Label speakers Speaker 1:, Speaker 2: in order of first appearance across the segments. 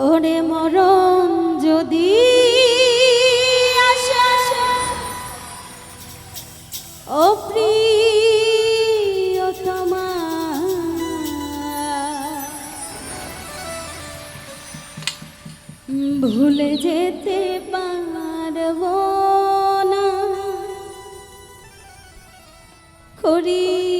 Speaker 1: ওরে মরণ যদি ও প্রিয়তমা। ভুলে যেতে পারব না। করিও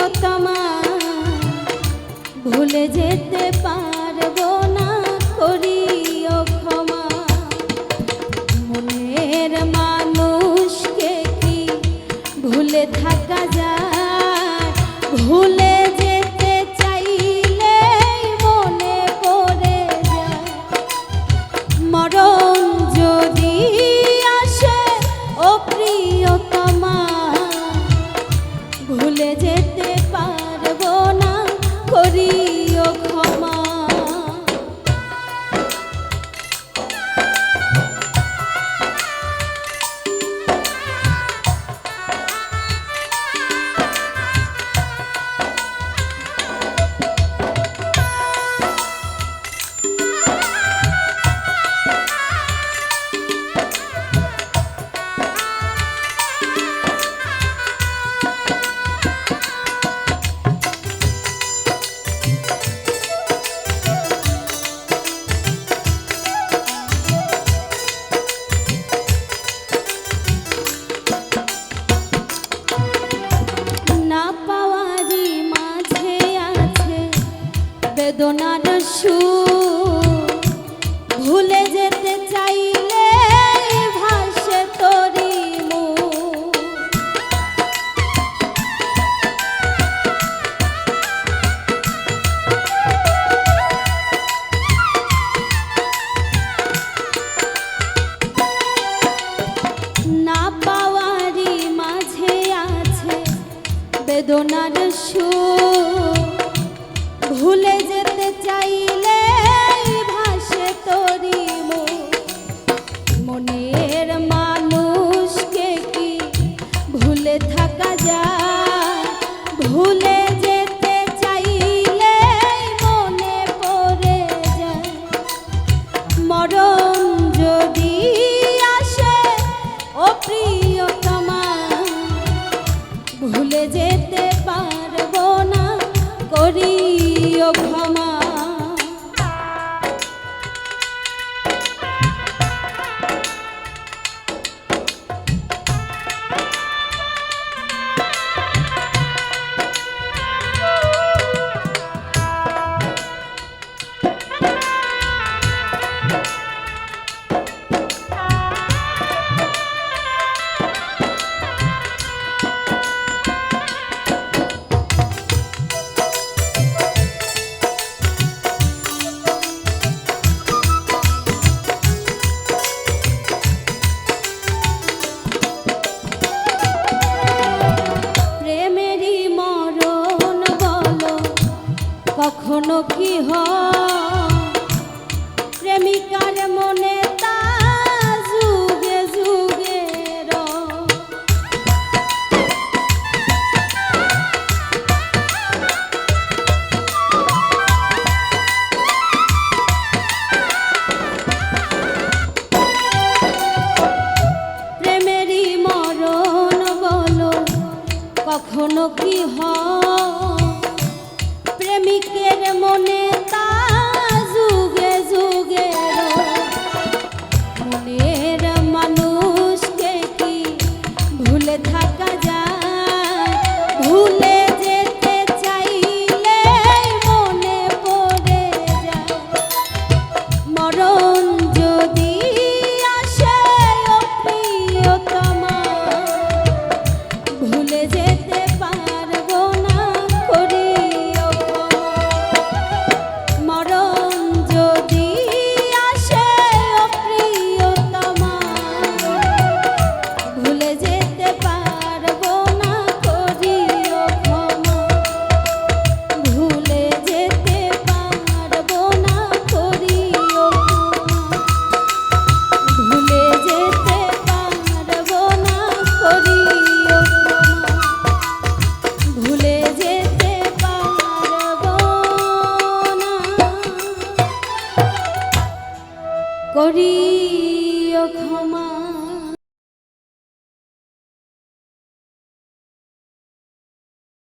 Speaker 1: প্রিয়তমা ভুলে যেতে পারব না করিও ক্ষমা। মনের মানুষকে কি ভুলে থাকা যায়? বেদনার সু ভুলে যেতে চাইলে ভাসে তরি। মনের মানুষকে কি ভুলে থাকা যায় ভুলে প্রেমিকার মনে কখনো কি হয়? করিও ক্ষমা।